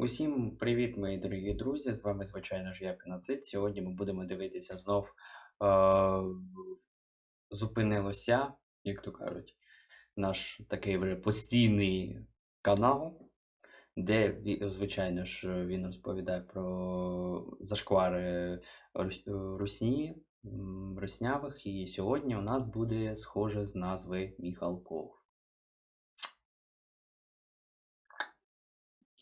Усім привіт, мої дорогі друзі! З вами, звичайно ж, я Піноцид. Сьогодні ми будемо дивитися знов е- зупинилося, як то кажуть, наш такий вже постійний канал, де, звичайно ж, він розповідає про зашквари русні, руснявих. І сьогодні у нас буде схоже з назви Міхалков.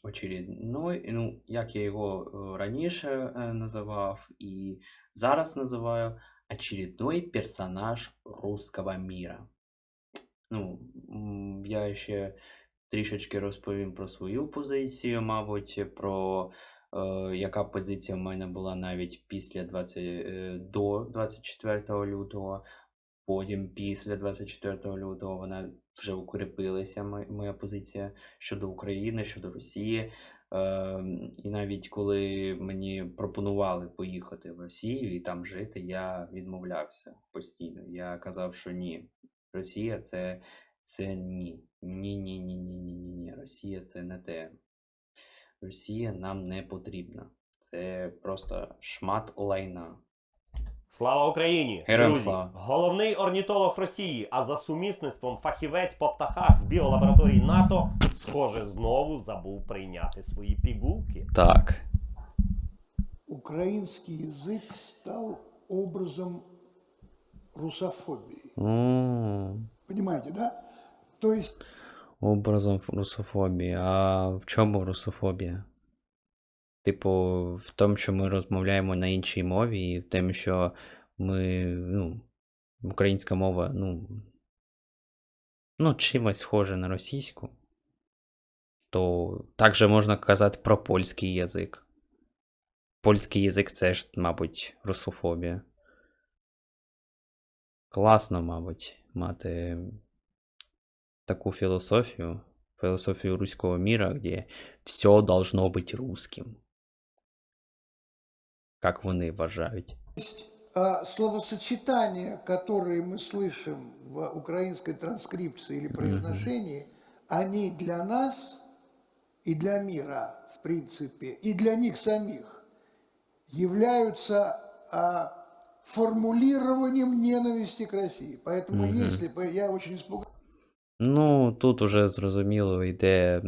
Очередной, ну, як я його е, раніше е, називав і зараз називаю очередной персонаж русского мира. Ну, я ще трішечки розповім про свою позицію, мабуть, про е, яка позиція в мене була навіть після 20, е, до 24 лютого. Потім після 24 лютого вона вже укріпилася, моя позиція щодо України, щодо Росії. Ем, і навіть коли мені пропонували поїхати в Росію і там жити, я відмовлявся постійно. Я казав, що ні. Росія це, це ні. Ні, ні, ні, ні, ні, ні, ні. Росія це не те. Росія нам не потрібна. Це просто шмат лайна. Слава Україні! Героям Друзі, слава! головний орнітолог Росії, а за сумісництвом фахівець по птахах з біолабораторії НАТО, схоже, знову забув прийняти свої пігулки. Так. украинский язык стал образом русофобии. М, Понимаете, да? То есть Образом русофобії. А в чому русофобія? Типу, в тому, що ми розмовляємо на іншій мові, і в тому, що ми, ну, українська мова, ну, ну, чимось схожа на російську, то також можна казати про польський язик. Польський язик це ж, мабуть, русофобія. Класно, мабуть, мати таку философию, философию русского мира, где все должно быть русским. Как вони вважають. а, словосочетания, которые мы слышим в украинской транскрипции или произношении, они для нас и для мира, в принципе, и для них самих являются а, формулированием ненависти к России. Поэтому если бы я очень испугался, Ну, тут уже зрозуміло йде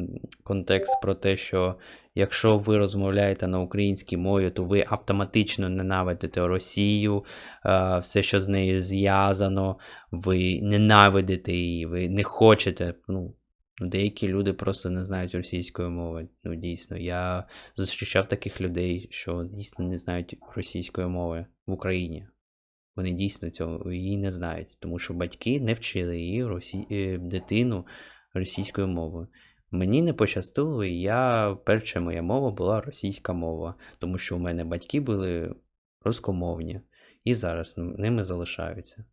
контекст про те, що якщо ви розмовляєте на українській мові, то ви автоматично ненавидите Росію, е, все, що з нею зв'язано, ви ненавидите її, ви не хочете. Ну, деякі люди просто не знають російської мови. Ну, дійсно, я зустрічав таких людей, що дійсно не знають російської мови в Україні. Вони дійсно цього її не знають, тому що батьки не вчили її росі... е, дитину російською мовою. Мені не пощастило, і я перша моя мова була російська мова, тому що у мене батьки були рускомовні і зараз ними залишаються.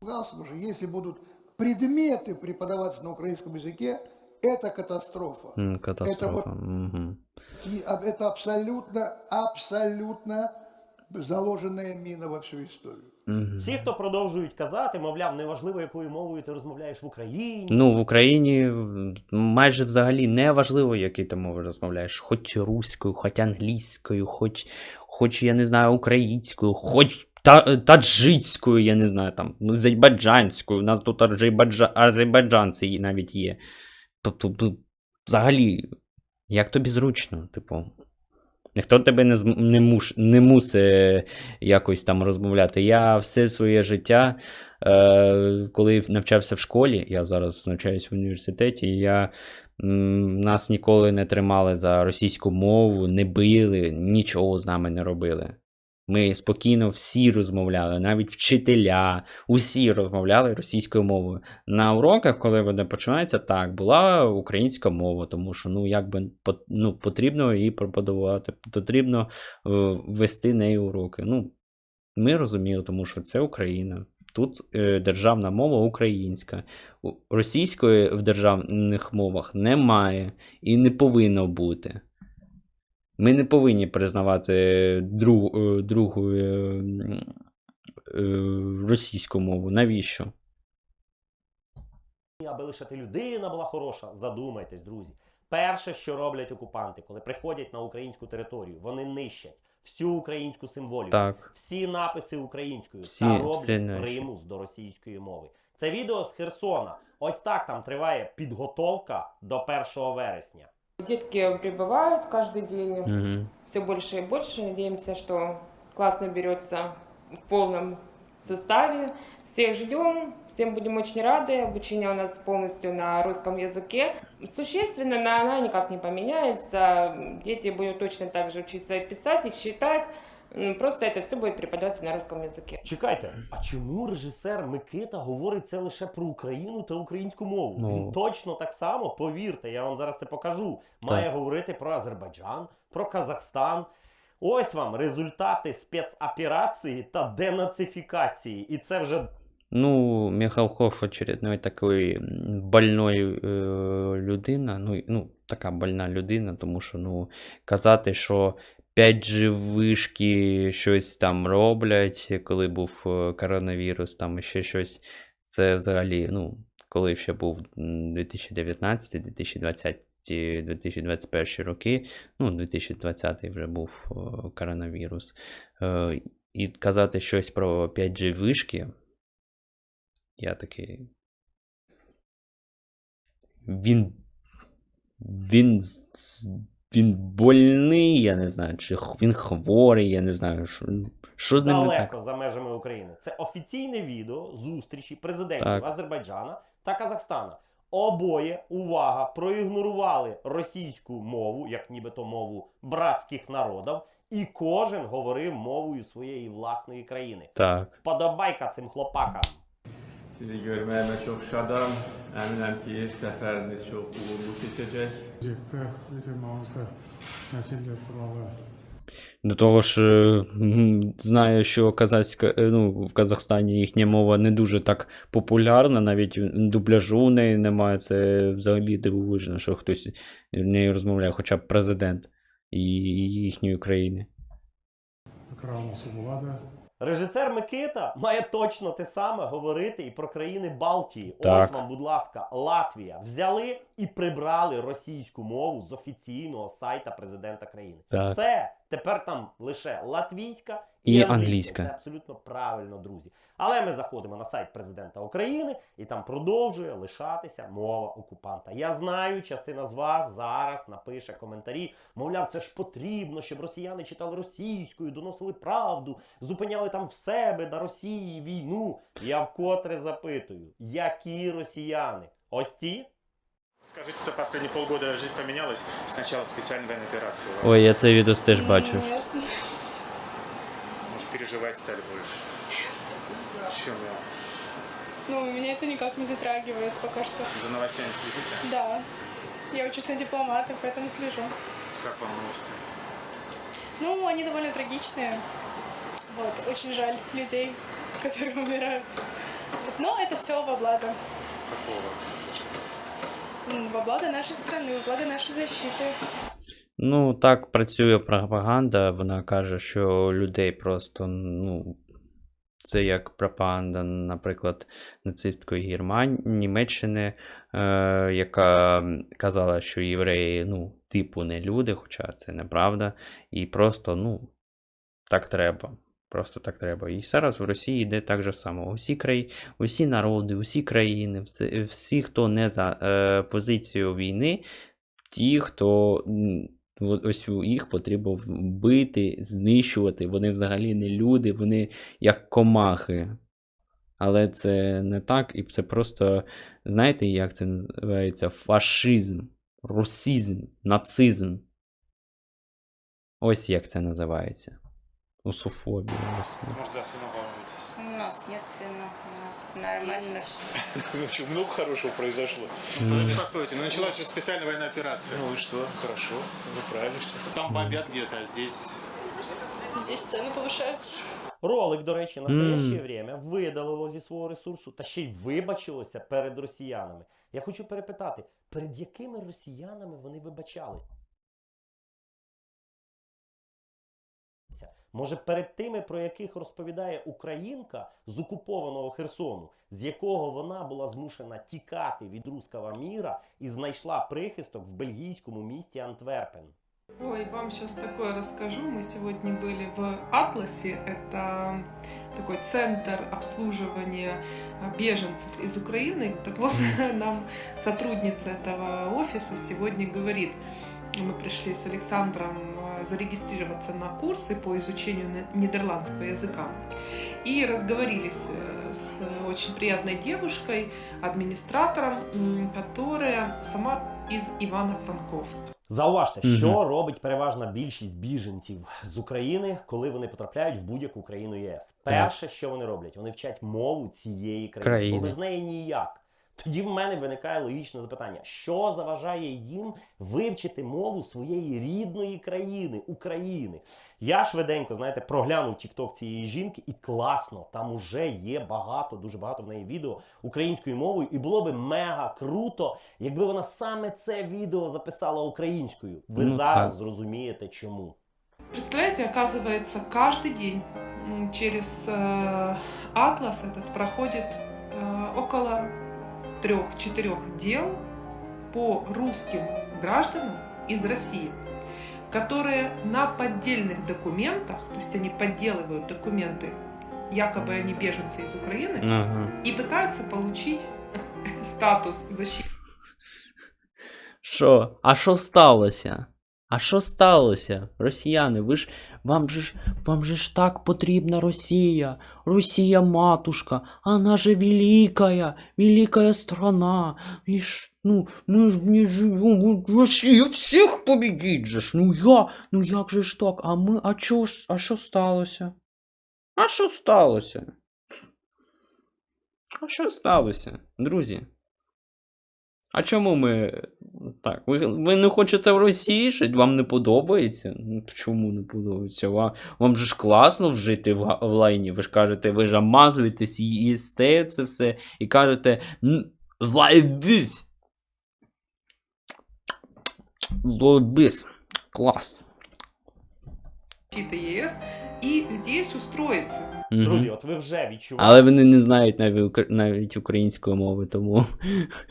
потому что если будут предметы преподаваться на украинском языке, это катастрофа. М, Катастрофа. вот- Угу. И а- это абсолютно, абсолютно заложенная мина во всю историю. Угу. Всі, хто продовжують казати, мовляв, неважливо, якою мовою ти розмовляєш в Україні. Ну, в Україні майже взагалі не важливо, який ти мови розмовляєш. Хоч руською, хоч англійською, хоч, хоч я не знаю, українською, хоч та, таджицькою, я не знаю, там, азербайджанською. У нас тут азербайджанці навіть є. Тобто, ну, взагалі, як тобі зручно, типу. Ніхто тебе не, не, муш, не мусить якось там розмовляти. Я все своє життя Е, коли навчався в школі, я зараз навчаюся в університеті, я, нас ніколи не тримали за російську мову, не били, нічого з нами не робили. Ми спокійно всі розмовляли, навіть вчителя, усі розмовляли російською мовою. На уроках, коли вони починаються, так, була українська мова, тому що ну, якби, ну, потрібно її пропагувати, потрібно е, вести нею уроки. Ну, ми розуміли, тому що це Україна. Тут е, державна мова українська. Російської в державних мовах немає і не повинно бути. Ми не повинні признавати друг, е, другу е, е, російську мову. Навіщо? Аби лише ти людина була хороша, задумайтесь, друзі. Перше, що роблять окупанти, коли приходять на українську територію, вони нищать всю українську символіку, Так. всі написи українською Всі- та роблять всі примус до російської мови. Це відео з Херсона. Ось так там триває підготовка до 1 вересня. Детки прибывают каждый день, Угу. все больше и больше. Надеемся, что класс наберется в полном составе. Всех ждем, всем будем очень рады. Обучение у нас полностью на русском языке. Существенно на- она никак не поменяется. Дети будут точно так же учиться писать и считать. Просто это все будет преподаваться на русском языке. Чекайте, а чому режисер Микита говорить це лише про Україну та українську мову? Ну. Він точно так само, повірте, я вам зараз це покажу. Має говорити про Азербайджан, про Казахстан. Ось вам результати спецоперації та денацифікації. І це вже Ну, Михалков очередной такий м, больной е, людина. Ну, і- ну, така больна людина, тому що ну, казати, що 5G вишки щось там роблять, коли був е, коронавірус, там ще щось. Це взагалі, ну, коли ще був 2019, 2020, 2021 роки, ну, 2020 вже був е, коронавірус. Е, І казати щось про 5G вишки. Я такий. Він. Він. Він больний, я не знаю, чи він хворий, я не знаю, що, що з ним не так. далеко за межами України. Це офіційне відео зустрічі президентів Так. Азербайджана та Казахстана. Обоє, увага, проігнорували російську мову, як нібито мову братських народів, і кожен говорив мовою своєї власної країни. Так. Подобайка цим хлопакам. Sizi görməyimə çox şadam. Əminəm ki, səfəriniz çox uğurlu keçəcək. Gelecekte yetimimizde meseleler kuralı До того ж, е, знаю, що казахська, е, ну, в Казахстані їхня мова не дуже так популярна, навіть дубляжу у неї немає. Це взагалі дивовижно, що хтось нею розмовляє, хоча б президент і їхньої країни. Акрама Субулада, Режисер Микита має точно те саме говорити і про країни Балтії. Так. Ось вам, будь ласка, Латвія. Взяли і прибрали російську мову з офіційного сайта президента країни. Так. Все, тепер там лише латвійська і, англійська. Це абсолютно правильно, друзі. Але ми заходимо на сайт президента України, і там продовжує лишатися мова окупанта. Я знаю, частина з вас зараз напише коментарі. Мовляв, це ж потрібно, щоб росіяни читали російською, доносили правду, зупиняли там в себе на Росії війну. Я вкотре запитую, які росіяни? Ось ці? Скажите, за последние полгода жизнь поменялась с начала специальной военной операции? Ой, я цей відос теж бачив. Переживать стали больше? Чем я? ну меня это никак не затрагивает пока что. За новостями следите? Да, я учусь на дипломата, поэтому слежу. Как вам новости? Ну, они довольно трагичные. Вот, очень жаль людей, которые умирают. Вот, но это все во благо. Какого? Во благо нашей страны, во благо нашей защиты. Ну, так працює пропаганда. Вона каже, що людей просто, ну. Це як пропаганда, наприклад, нацистської Германії, Німеччини, е, яка казала, що євреї, ну, типу, не люди, хоча це неправда. І просто, ну, так треба. Просто так треба. І зараз в Росії йде так же само. Усі краї, усі народи, усі країни, всі, всі хто не за е, позицію війни, ті, хто ось їх потрібно вбити, знищувати. Вони взагалі не люди, вони як комахи. Але це не так, і це просто, знаєте, як це називається? Фашизм, русизм, нацизм. Ось як це називається. Русофобія. ось. Может, за сына волнуетесь? У нас нет сына, у нас нормально все. Ну что, много хорошего произошло. Подожди, постойте, ну началась же специальная военная операция. Ну и что? Хорошо, ну правильно, что Там бомбят где-то, а здесь... Здесь цены повышаются. Ролик, до речі, настояще Мм. время видалило зі свого ресурсу та ще й вибачилося перед росіянами. Я хочу перепитати, перед якими росіянами вони вибачали? Може, перед тими, про яких розповідає українка з окупованого Херсону, з якого вона була змушена тікати від руского міра і знайшла прихисток в бельгійському місті Антверпен. Ой, вам сейчас такое расскажу. Мы сегодня были в Атласе. Это такой центр обслуживания а, беженцев из Украины. Так вот, нам сотрудница этого офиса сегодня говорит, мы пришли с Александром а, зарегистрироваться на курсы по изучению не- нидерландского языка. И разговорились э, с очень приятной девушкой, администратором, м, которая сама из Ивано-Франковска. Зауважте, Мгм. що робить переважна більшість біженців з України, коли вони потрапляють в будь-яку країну ЄС. Перше, що вони роблять, вони вчать мову цієї країни, Країни. бо без неї ніяк. Тоді в мене виникає логічне запитання: що заважає їм вивчити мову своєї рідної країни, України? Я швиденько, знаєте, проглянув тікток цієї жінки, і класно, там уже є багато, дуже багато в неї відео українською мовою, і було би мега круто, якби вона саме це відео записала українською. Ви Ну, зараз так. зрозумієте чому. Представляете, оказывается, каждый день м, через э, Атлас этот проходит э, около трех-четырех дел по русским гражданам из России, которые на поддельных документах, то есть они подделывают документы, якобы они беженцы из Украины, Ага. и пытаются получить статус защиты. Що? А що сталося? А що сталося? Росіяни, ви ж вам же ж вам же ж так потрібна Росія. Росія матушка, вона же великая, великая страна. І ж, ну, ми ж не живемо. Росія всіх побідіть же ж. Ну я, ну як же ж так? А ми, а чо ж, а що сталося? А що сталося? А що сталося, друзі? А чому ми. Так, ви, ви не хочете в Росії жити? Вам не подобається? Ну, чому не подобається? Вам, вам же ж класно вжити в, в лайні. Ви ж кажете, ви ж амазуєтесь, їсте це все, і кажете лайбіс. Лайбіс. Клас. ЕС и здесь устроиться. Мгм. Друзі, от ви вже відчуваєте. Але вони не знають навіть, укра- навіть української мови, тому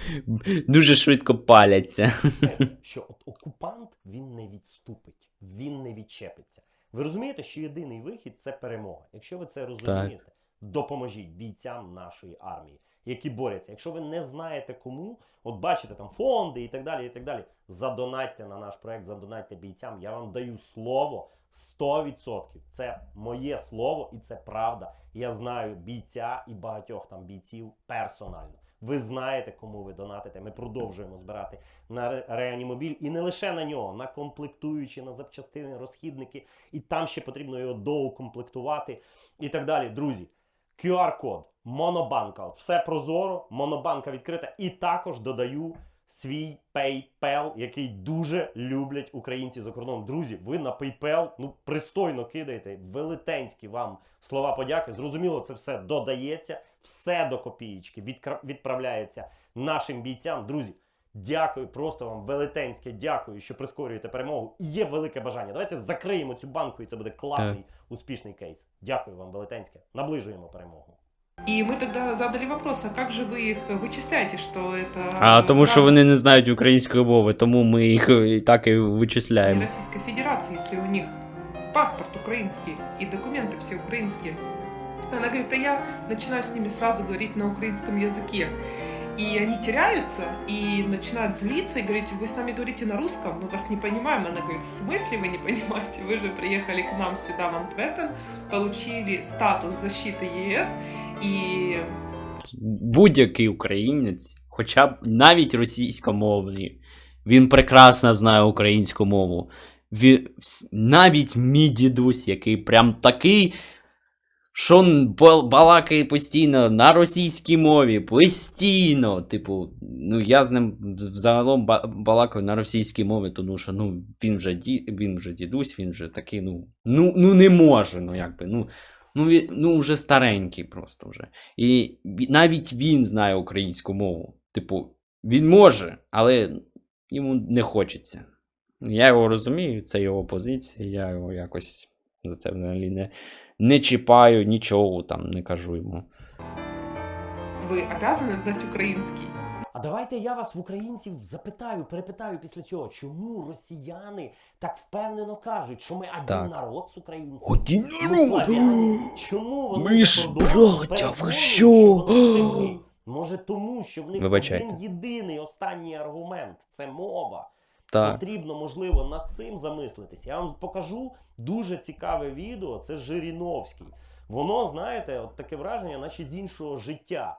дуже швидко паляться. що от окупант він не відступить, він не відчепиться. Ви розумієте, що єдиний вихід це перемога. Якщо ви це розумієте, допоможіть бійцям нашої армії, які борються. Якщо ви не знаєте кому, от бачите там фонди і так далі, і так далі. Задонатьте на наш проект, задонатьте бійцям. Я вам даю слово 100%. Це моє слово і це правда. Я знаю бійця і багатьох там бійців персонально. Ви знаєте, кому ви донатите. Ми продовжуємо збирати на реанімобіль і не лише на нього, на комплектуючі, на запчастини, розхідники, і там ще потрібно його доукомплектувати і так далі. Друзі, QR-код, монобанка, все прозоро, монобанка відкрита. І також додаю свій PayPal, який дуже люблять українці за кордоном. Друзі, ви на PayPal ну пристойно кидаєте велетенські вам слова подяки. Зрозуміло, це все додається, все до копієчки відправляється нашим бійцям. Друзі, дякую, просто вам велетенське дякую, що прискорюєте перемогу. І є велике бажання. Давайте закриємо цю банку, і це буде класний, успішний кейс. Дякую вам, велетенське. Наближуємо перемогу. И мы тогда задали вопрос, а как же вы их вычисляете, что это... А тому, що граждане вони не знають української мови, тому ми їх і так і вичисляємо. Российской Федерации, если у них паспорт украинский и документы все украинские. Она говорит, а я начинаю с ними сразу говорить на украинском языке. И они теряются и начинают злиться и говорить, вы с нами говорите на русском, мы вас не понимаем. Она говорит, в смысле вы не понимаете? Вы же приехали к нам сюда, в Антверпен, получили статус защиты ЕС, и Будь-який українець, хоча б навіть російськомовний, він прекрасно знає українську мову. Він, навіть мій дідусь, який прям такий, що балакає постійно на російській мові, постійно. Типу, ну я з ним взагалом ба- балакаю на російській мові, тому що ну, він вже ді, він вже дідусь, він вже такий, ну, ну, ну не може, ну якби, ну. Ну, ну, вже старенький просто вже. І навіть він знає українську мову. Типу, він може, але йому не хочеться. Я його розумію, це його позиція, я його якось За це взагалі не, не чіпаю, нічого там не кажу йому. Вы обязаны знать украинский. Давайте я вас в українців запитаю, перепитаю після цього, чому росіяни так впевнено кажуть, що ми один Так. народ з українцями? Один Ми славяни. Чому вони Ми ж браття, ви що? Може тому, що в них Вибачайте. один єдиний останній аргумент це мова. Так. Потрібно, можливо, над цим замислитися. Я вам покажу дуже цікаве відео. Це Жириновський. Воно, знаєте, от таке враження, наче з іншого життя.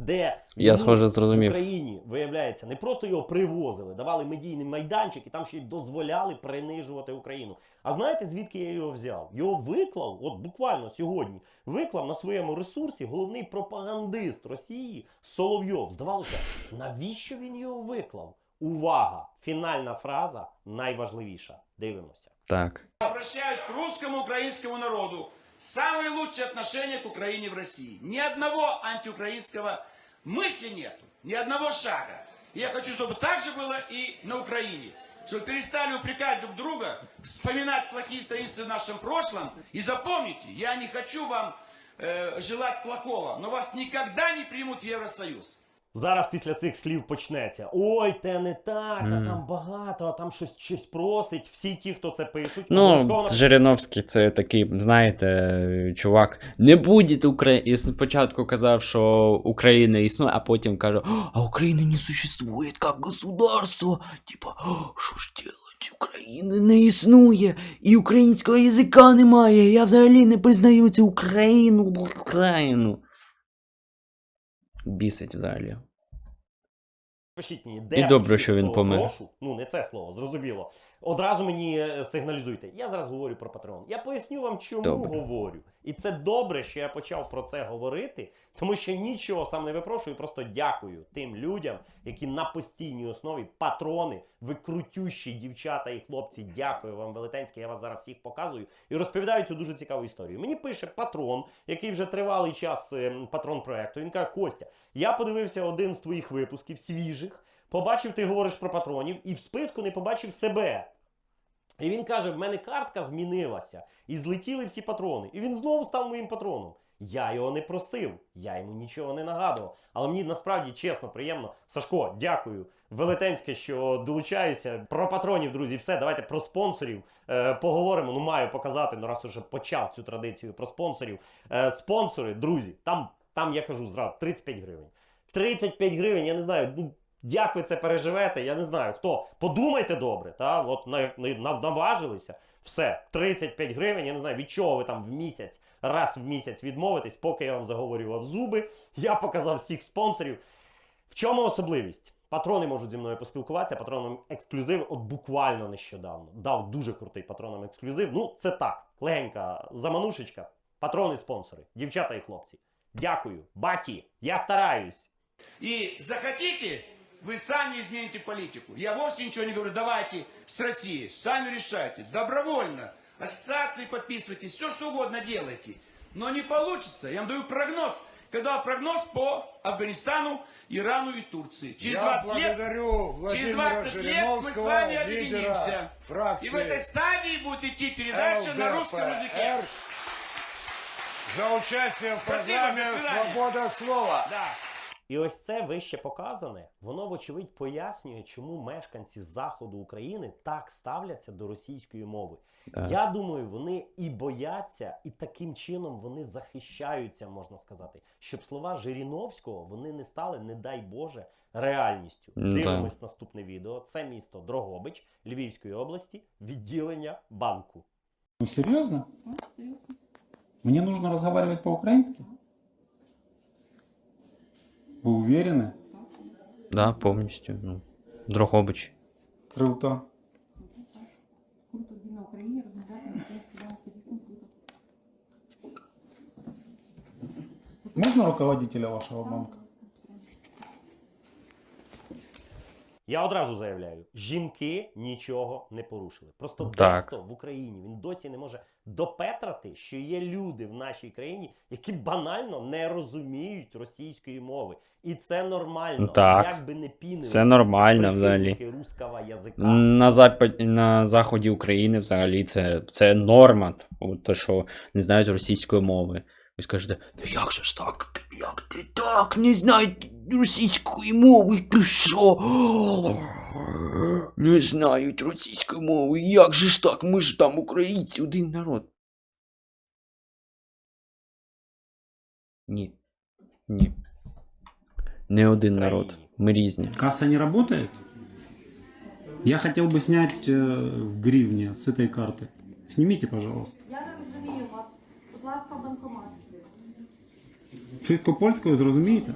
Де Я схоже в зрозумів. Україні, виявляється, не просто його привозили, давали медійний майданчик і там ще й дозволяли принижувати Україну. А знаєте, звідки я його взяв? Його виклав, от буквально сьогодні, виклав на своєму ресурсі головний пропагандист Росії Соловйов. Здавалося, навіщо він його виклав? Увага! Фінальна фраза найважливіша. Дивимося. Так. Обращаюсь к русскому украинскому народу. Самые лучшие отношения к Украине в России. Ни одного антиукраинского мысли нету. Ни одного шага. Я хочу, чтобы так же было и на Украине. Чтобы перестали упрекать друг друга, вспоминать плохие страницы в нашем прошлом. И запомните, я не хочу вам э, желать плохого, но вас никогда не примут в Евросоюз. Зараз після цих слів почнеться. Ой, те не так, а там багато, а там щось, щось просить. Всі ті, хто це пишуть, Ну. Жириновський це такий, знаєте, чувак. Не буде України. Спочатку казав, що Україна існує, а потім каже, а Україна не существує як государство. Типа, що ж делать? України не існує, і українського язика немає. Я взагалі не признаю цю Україну. Україну. Бісить взагалі. Пишіть мені, де І добре, що він помер. Прошу. Ну, не це слово, зрозуміло. Одразу мені е, сигналізуйте. Я зараз говорю про патрон. Я поясню вам, чому Добре. говорю. І це добре, що я почав про це говорити, тому що нічого сам не випрошую, просто дякую тим людям, які на постійній основі патрони, ви крутющі дівчата і хлопці. Дякую вам, велетенське. Я вас зараз всіх показую і розповідаю цю дуже цікаву історію. Мені пише патрон, який вже тривалий час ем, патрон проекту. Він каже: Костя, я подивився один з твоїх випусків свіжих. Побачив, ти говориш про патронів, і в списку не побачив себе. І він каже: в мене картка змінилася, і злетіли всі патрони. І він знову став моїм патроном. Я його не просив, я йому нічого не нагадував. Але мені насправді чесно, приємно. Сашко, дякую. Велетенське, що долучаєшся. Про патронів, друзі, все. Давайте про спонсорів е, поговоримо. Ну, маю показати, ну раз уже почав цю традицію про спонсорів. Е, спонсори, друзі, там, там я кажу зразу 35 гривень. 35 гривень, я не знаю, ну як ви це переживете, я не знаю хто. Подумайте добре, та от на, на, наважилися. Все, 35 гривень, я не знаю, від чого ви там в місяць, раз в місяць відмовитесь, поки я вам заговорював зуби. Я показав всіх спонсорів. В чому особливість? Патрони можуть зі мною поспілкуватися, патроном ексклюзив, от буквально нещодавно. Дав дуже крутий патроном ексклюзив. Ну, це так, легенька заманушечка. Патрони спонсори, дівчата і хлопці. Дякую, баті, я стараюсь. И захотите, вы сами измените политику. Я вовсе ничего не говорю, давайте с Россией, сами решайте, добровольно. Ассоциации подписывайтесь, все что угодно делайте. Но не получится, я вам даю прогноз. Когда прогноз по Афганистану, Ирану и Турции. Через Я 20 лет, через Владимира 20 лет мы с вами объединимся. фракции И в этой стадии будет идти передача на русском языке. ЛДПР за участие в Спасибо, программе. «Свобода слова». Да. І ось це вище показане, воно вочевидь пояснює, чому мешканці заходу України так ставляться до російської мови. Так. Я думаю, вони і бояться, і таким чином вони захищаються, можна сказати, щоб слова Жириновського вони не стали, не дай Боже, реальністю. М, Дивимось наступне відео. Це місто Дрогобич Львівської області, відділення банку. Ну серьезно? Мне нужно разговаривать по-украински? Вы уверены? Да, повністю. Ну, Дрогобич. Круто. Можно руководителя вашего банка? Я одразу заявляю: жінки нічого не порушили. Просто дехто в Україні він досі не може допетрати, що є люди в нашій країні, які банально не розуміють російської мови. І це нормально. Так. Як би не пінили Це нормально взагалі. русского язика. На, запад... на заході України взагалі це, це норма. Те, що не знають російської мови. Ви скажете, ну як же ж так? Як ти так? Не знають російської мови? Ти що? Не знають російської мови. Як же ж так? Ми ж там українці, один народ. Ні. Ні. Не один народ. Ми різні. Касса не работает? Я хотел бы снять э, в гривне с этой карты. Снимите, пожалуйста. Я не розумію вас. Будь ласка, банкомат. Чистку польською зрозумієте?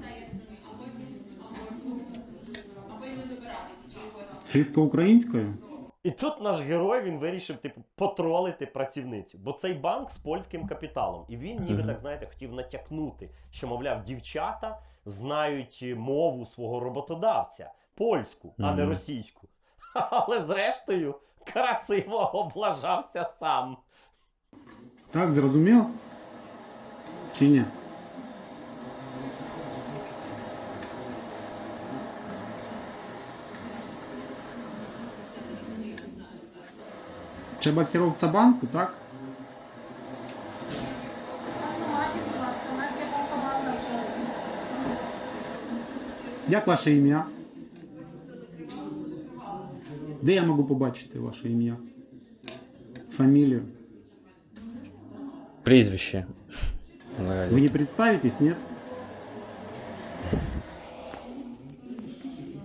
Чистку українською? І тут наш герой він вирішив типу потролити працівницю, бо цей банк з польським капіталом, і він ніби так знаєте хотів натякнути, що мовляв дівчата знають мову свого роботодавця польську, а не російську. Але зрештою красиво облажався сам. Так, зрозумів? Чи ні? Trzeba kierowca banku, tak? Як ваше ім'я? Де я можу побачити ваше ім'я? Фамілію? Прізвище. Ви не представитесь, ні?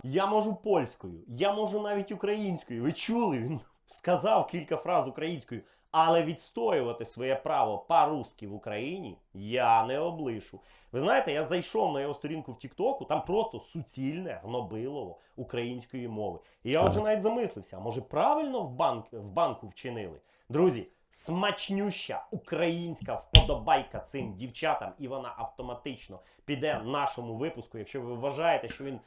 Я можу польською, я можу навіть українською. Ви чули? Сказав кілька фраз українською, але відстоювати своє право по-русски в Україні я не облишу. Ви знаєте, я зайшов на його сторінку в Тіктоку, там просто суцільне гнобилово української мови. І я вже навіть замислився, а може правильно в, банк, в банку вчинили? Друзі, смачнюща українська вподобайка цим дівчатам, і вона автоматично піде нашому випуску, якщо ви вважаєте, що він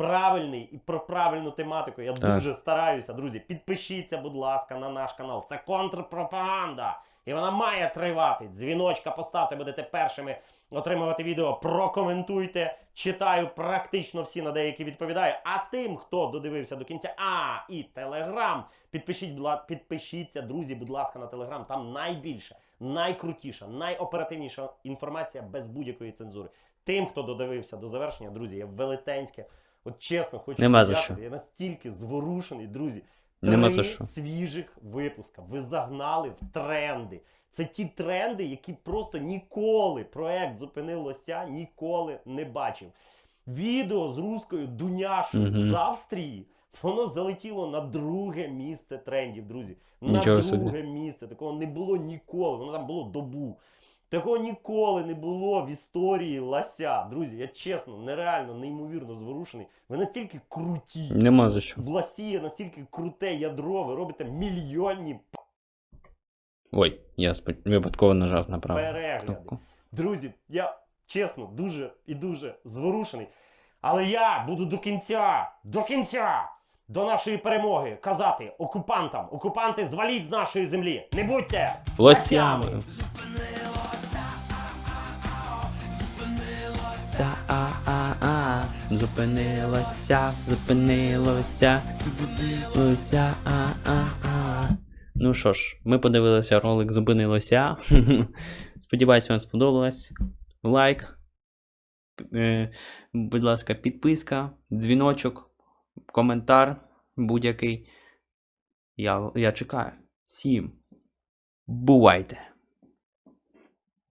правильний і про правильну тематику. Я Так. дуже стараюся, друзі. Підпишіться, будь ласка, на наш канал. Це контрпропаганда. І вона має тривати. Дзвіночка поставте, будете першими отримувати відео. Прокоментуйте. Читаю практично всі на деякі відповідаю. А тим, хто додивився до кінця, а і телеграм. Підпишіть, підпишіться, друзі, будь ласка, на телеграм. Там найбільша, найкрутіша, найоперативніша інформація без будь-якої цензури. Тим, хто додивився до завершення, друзі, я велетенське. От чесно, хочу Нема за що. Я настільки зворушений, друзі. Нема Три за що. свіжих випуска. Ви загнали в тренди. Це ті тренди, які просто ніколи проект зупинилося, ніколи не бачив. Відео з руською Дуняшою Мгм. з Австрії. Воно залетіло на друге місце трендів, друзі. На Нічого собі. друге місце. Такого не було ніколи. Воно там було добу. Такого ніколи не було в історії лася. Друзі, я чесно, нереально, неймовірно зворушений. Ви настільки круті. Нема за що. В ласі є настільки круте ядро, ви робите мільйонні Ой, я спо- випадково нажав направо. перегляди. кнопку. Друзі, я чесно дуже і дуже зворушений. Але я буду до кінця, до кінця, до нашої перемоги казати окупантам, окупанти зваліть з нашої землі. Не будьте Лосями. Ся, зупинилося, зупинилося, зупинилося, а, а, а. Ну що ж, ми подивилися ролик Зупинилося. Сподіваюсь, вам сподобалось. Лайк. Е, Будь ласка, підписка, дзвіночок, коментар будь-який. Я, я чекаю. Всім. Бувайте!